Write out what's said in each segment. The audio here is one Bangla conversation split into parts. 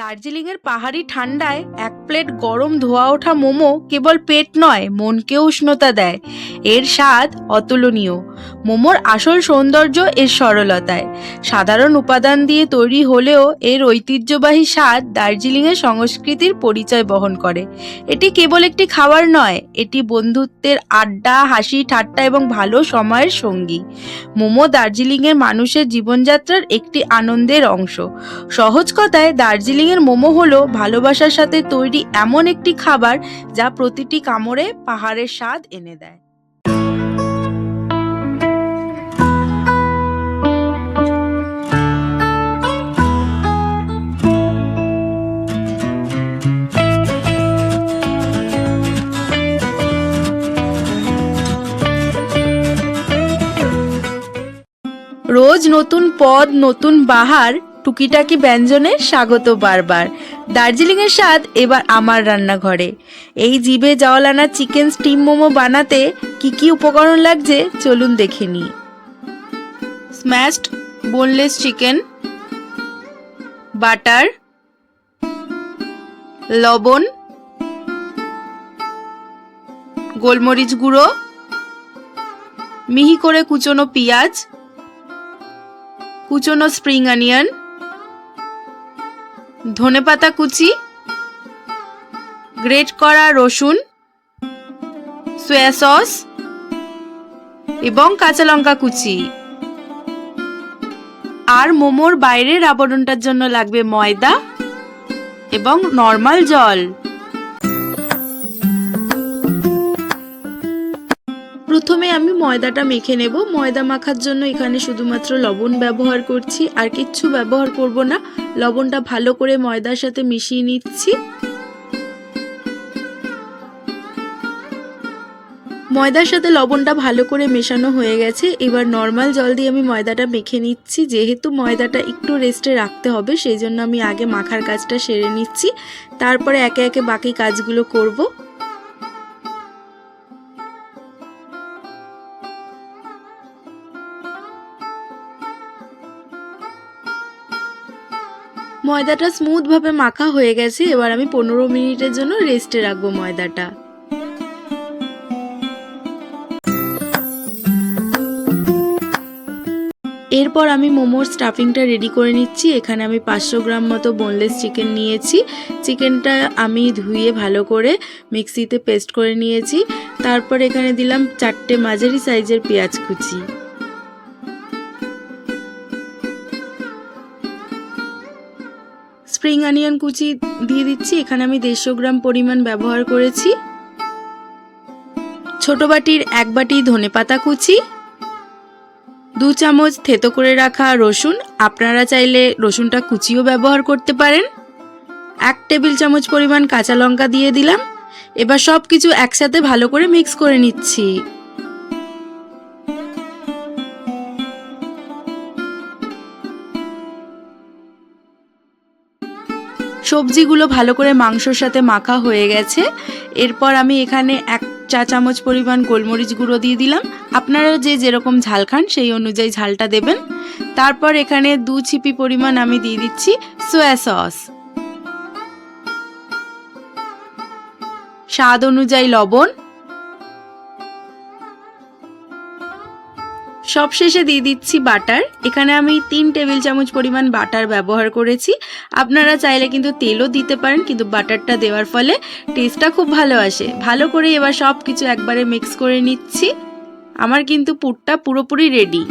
দার্জিলিংয়ের পাহাড়ি ঠান্ডায় এক প্লেট গরম ধোয়া ওঠা মোমো কেবল পেট নয় মনকেও উষ্ণতা দেয়। এর স্বাদ অতুলনীয়। মোমোর আসল সৌন্দর্য এর সরলতায়। সাধারণ উপাদান দিয়ে তৈরি হলেও এর ঐতিহ্যবাহী স্বাদ দার্জিলিংয়ের সংস্কৃতির পরিচয় বহন করে। এটি কেবল একটি খাবার নয়, এটি বন্ধুত্বের আড্ডা, হাসি, ঠাট্টা এবং ভালো সময়ের সঙ্গী। মোমো দার্জিলিংয়ের মানুষের জীবনযাত্রার একটি আনন্দের অংশ। সহজ কথায় দার্জিলিংয়ের মোমো হলো ভালোবাসার সাথে তৈরি এমন একটি খাবার যা প্রতিটি কামড়ে পাহাড়ের স্বাদ এনে দেয়। রোজ নতুন পদ, নতুন বাহার টুকিটাকি ব্যঞ্জনে স্বাগত বারবার। দার্জিলিংয়ের স্বাদ এবার আমার রান্নাঘরে। এই জিভে জাওলানা চিকেন স্টিম মোমো বানাতে কি কি উপকরণ লাগছে চলুন দেখে নিই। স্ম্যাশড বোনলেস চিকেন, বাটার, লবণ, গোলমরিচ গুঁড়ো, মিহি করে কুচনো পেঁয়াজ, কুচনো স্প্রিং অনিয়ন ধনেপাতা কুচি, গ্রেট করা রসুন সোয়া সস এবং কাঁচা লঙ্কা কুচি। আর মোমোর বাইরের আবরণটার জন্য লাগবে ময়দা এবং নর্মাল জল। প্রথমে আমি ময়দাটা মেখে নেব। ময়দা মাখার জন্য এখানে শুধুমাত্র লবণ ব্যবহার করছি, আর কিচ্ছু ব্যবহার করব না। লবণটা ভালো করে ময়দার সাথে মিশিয়ে নিচ্ছি। ময়দার সাথে লবণটা ভালো করে মেশানো হয়ে গেছে। এবার নর্মাল জল দিয়ে আমি ময়দাটা মেখে নিচ্ছি। যেহেতু ময়দাটা একটু রেস্টে রাখতে হবে, সেই জন্য আমি আগে মাখার কাজটা সেরে নিচ্ছি। তারপরে একে একে বাকি কাজগুলো করব। ময়দাটা স্মুথভাবে মাখা হয়ে গেছে, এবার আমি পনেরো মিনিটের জন্য রেস্টে রাখব ময়দাটা। এরপর আমি মোমোর স্টাফিংটা রেডি করে নিচ্ছি। এখানে আমি পাঁচশো গ্রাম মতো বোনলেস চিকেন নিয়েছি। চিকেনটা আমি ধুয়ে ভালো করে মিক্সিতে পেস্ট করে নিয়েছি। তারপর এখানে দিলাম চারটে মাঝারি সাইজের পেঁয়াজ কুচি। স্প্রিং অনিয়ন কুচি দিয়ে দিচ্ছি। এখানে আমি দেড়শো গ্রাম পরিমাণ ব্যবহার করেছি। ছোট বাটির এক বাটি ধনেপাতা কুচি, দু চামচ থেতো করে রাখা রসুন। আপনারা চাইলে রসুনটা কুচিও ব্যবহার করতে পারেন। এক টেবিল চামচ পরিমাণ কাঁচা লঙ্কা দিয়ে দিলাম। এবার সব কিছু একসাথে ভালো করে মিক্স করে নিচ্ছি। সবজিগুলো ভালো করে মাংসর সাথে মাখা হয়ে গেছে। এরপর আমি এখানে এক চা চামচ পরিমাণ গোলমরিচ গুঁড়ো দিয়ে দিলাম। আপনারা যে যেরকম ঝাল খান সেই অনুযায়ী ঝালটা দেবেন। তারপর এখানে দু ছিপি পরিমাণ আমি দিয়ে দিচ্ছি সোয়া সস। স্বাদ অনুযায়ী লবণ সবশেষে দিয়ে দিচ্ছি বাটার। এখানে আমি তিন টেবিল চামচ পরিমাণ বাটার ব্যবহার করেছি। আপনারা চাইলে কিন্তু তেলও দিতে পারেন, কিন্তু বাটারটা দেওয়ার ফলে টেস্টটা খুব ভালো আসে। ভালো করে এবার সব কিছু একবারে মিক্স করে নিচ্ছি। আমার কিন্তু পুরটা পুরোপুরি রেডি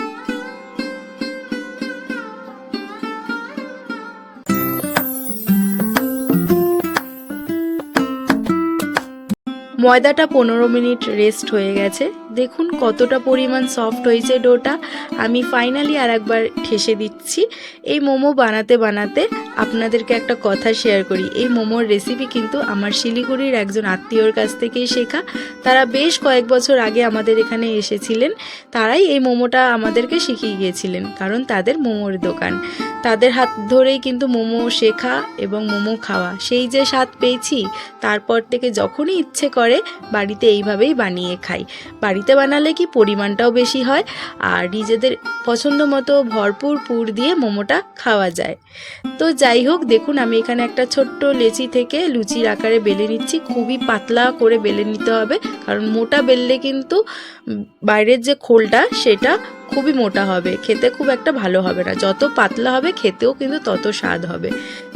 ময়দাটা পনেরো মিনিট রেস্ট হয়ে গেছে। দেখুন কতটা পরিমাণ সফট হয়েছে ডোটা। আমি ফাইনালি আর একবার ঠেসে দিচ্ছি। এই মোমো বানাতে বানাতে আপনাদেরকে একটা কথা শেয়ার করি। এই মোমোর রেসিপি কিন্তু আমার শিলিগুড়ির একজন আত্মীয়র কাছ থেকেই শেখা। তারা বেশ কয়েক বছর আগে আমাদের এখানে এসেছিলেন। তারাই এই মোমোটা আমাদেরকে শিখিয়ে গিয়েছিলেন, কারণ তাদের মোমোর দোকান। তাদের হাত ধরেই কিন্তু মোমো শেখা এবং মোমো খাওয়া। সেই যে স্বাদ পেয়েছি, তারপর থেকে যখনই ইচ্ছে করে, বাড়িতে এইভাবেই বানিয়ে খাই। বাড়িতে বাড়িতে বানালে কি পরিমাণটাও বেশি হয়? আর নিজেদের পছন্দ মতো ভরপুর পুর দিয়ে মোমোটা খাওয়া যায়। তো যাই হোক, দেখুন, আমি এখানে একটা ছোট্ট লেচি থেকে লুচির আকারে বেলে নিচ্ছি। খুবই পাতলা করে বেলে নিতে হবে। কারণ মোটা বেললে কিন্তু বাইরের যে খোলটা, সেটা খুবই মোটা হবে, খেতে খুব একটা ভালো হবে না। যত পাতলা হবে, খেতেও কিন্তু তত স্বাদ হবে।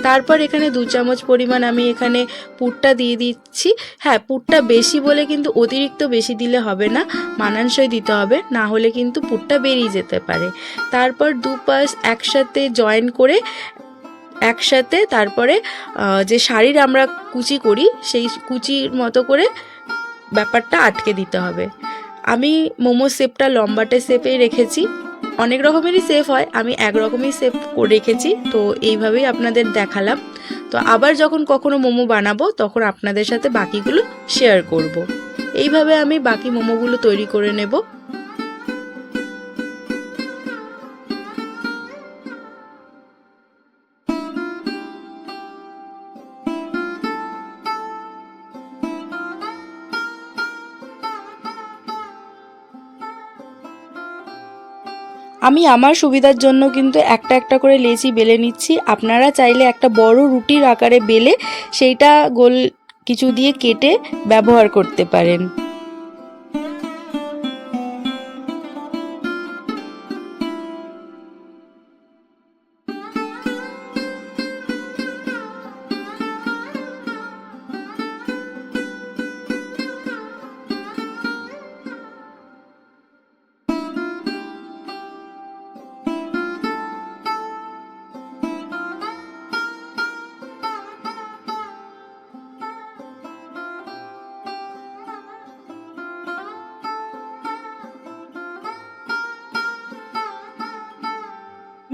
তারপর এখানে দু চামচ পরিমাণ আমি এখানে পুরটা দিয়ে দিচ্ছি। হ্যাঁ পুরটা বেশি বলে কিন্তু অতিরিক্ত বেশি দিলে হবে না, মানানসই দিতে হবে, না হলে কিন্তু পুরটা বেরিয়ে যেতে পারে। তারপর দু পাশ একসাথে জয়েন করে, একসাথে তারপরে যে শাড়ির আমরা কুচি করি, সেই কুচির মতো করে ব্যাপারটা আটকে দিতে হবে। আমি মোমো শেপটা লম্বাটে শেপেই রেখেছি। অনেক রকমেরই সেফ হয়, আমি একরকমই শেপ রেখেছি। তো এইভাবেই আপনাদের দেখালাম। তো আবার যখন কখনো মোমো বানাবো, তখন আপনাদের সাথে বাকিগুলো শেয়ার করব। এইভাবে আমি বাকি মোমোগুলো তৈরি করে নেব। আমি আমার সুবিধার জন্য কিন্তু একটা একটা করে লেচি বেলে নিচ্ছি। আপনারা চাইলে একটা বড় রুটির আকারে বেলে সেইটা গোল কিছু দিয়ে কেটে ব্যবহার করতে পারেন।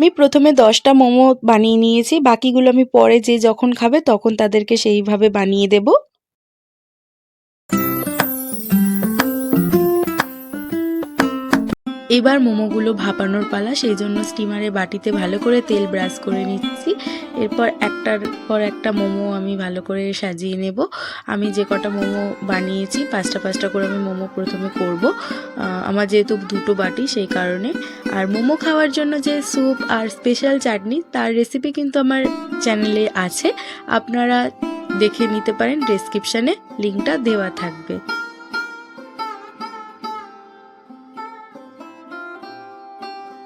আমি প্রথমে দশটা মোমো বানিয়ে নিয়েছি। বাকিগুলো আমি পরে যে যখন খাবে তখন তাদেরকে সেইভাবে বানিয়ে দেব। এবার মোমোগুলো ভাপানোর পালা, সেই জন্য স্টিমারে বাটিতে ভালো করে তেল ব্রাশ করে নিচ্ছি। এরপর একটার পর একটা মোমো আমি ভালো করে সাজিয়ে নেব। আমি যে কটা মোমো বানিয়েছি, পাঁচটা পাঁচটা করে আমি মোমো প্রথমে করব। আমার যেহেতু দুটো বাটি, সেই কারণে। আর মোমো খাওয়ার জন্য যে স্যুপ আর স্পেশাল চাটনি, তার রেসিপি কিন্তু আমার চ্যানেলে আছে। আপনারা দেখে নিতে পারেন ডেসক্রিপশানে লিঙ্কটা দেওয়া থাকবে।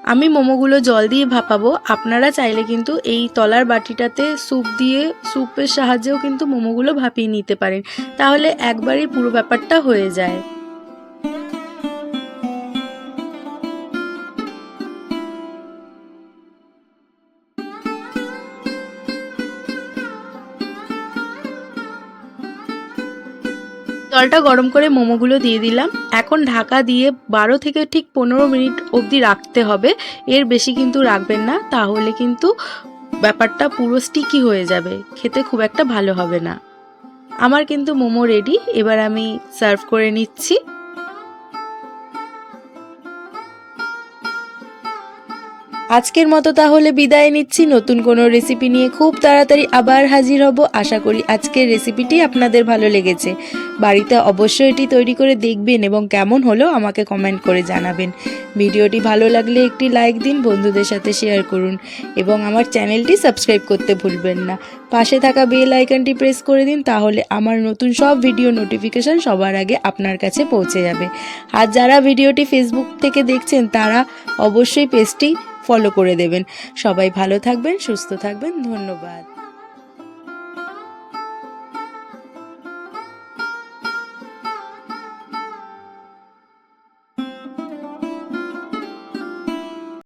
আমি মোমোগুলো জল দিয়ে ভাপাবো। আপনারা চাইলে কিন্তু এই তলার বাটিটাতে স্যুপ দিয়ে, স্যুপের সাহায্যেও কিন্তু মোমোগুলো ভাপিয়ে নিতে পারেন। তাহলে একবারই পুরো ব্যাপারটা হয়ে যায়। জলটা গরম করে মোমোগুলো দিয়ে দিলাম। এখন ঢাকা দিয়ে বারো থেকে ঠিক পনেরো মিনিট অবধি রাখতে হবে। এর বেশি কিন্তু রাখবেন না, তাহলে কিন্তু ব্যাপারটা পুরো স্টিকি হয়ে যাবে। খেতে খুব একটা ভালো হবে না। আমার কিন্তু মোমো রেডি এবার আমি সার্ভ করে নিচ্ছি। আজকের মতো তাহলে বিদায় নিচ্ছি। নতুন কোনো রেসিপি নিয়ে খুব তাড়াতাড়ি আবার হাজির হব। আশা করি আজকের রেসিপিটি আপনাদের ভালো লেগেছে। বাড়িতে অবশ্যই এটি তৈরি করে দেখবেন এবং কেমন হলো আমাকে কমেন্ট করে জানাবেন। ভিডিওটি ভালো লাগলে একটি লাইক দিন, বন্ধুদের সাথে শেয়ার করুন এবং আমার চ্যানেলটি সাবস্ক্রাইব করতে ভুলবেন না। পাশে থাকা বেল আইকনটি প্রেস করে দিন, তাহলে আমার নতুন সব ভিডিও নোটিফিকেশন সবার আগে আপনার কাছে পৌঁছে যাবে। আর যারা ভিডিওটি ফেসবুক থেকে দেখছেন, তারা অবশ্যই পেজটি ফলো করে দেবেন। সবাই ভালো থাকবেন সুস্থ থাকবেন ধন্যবাদ।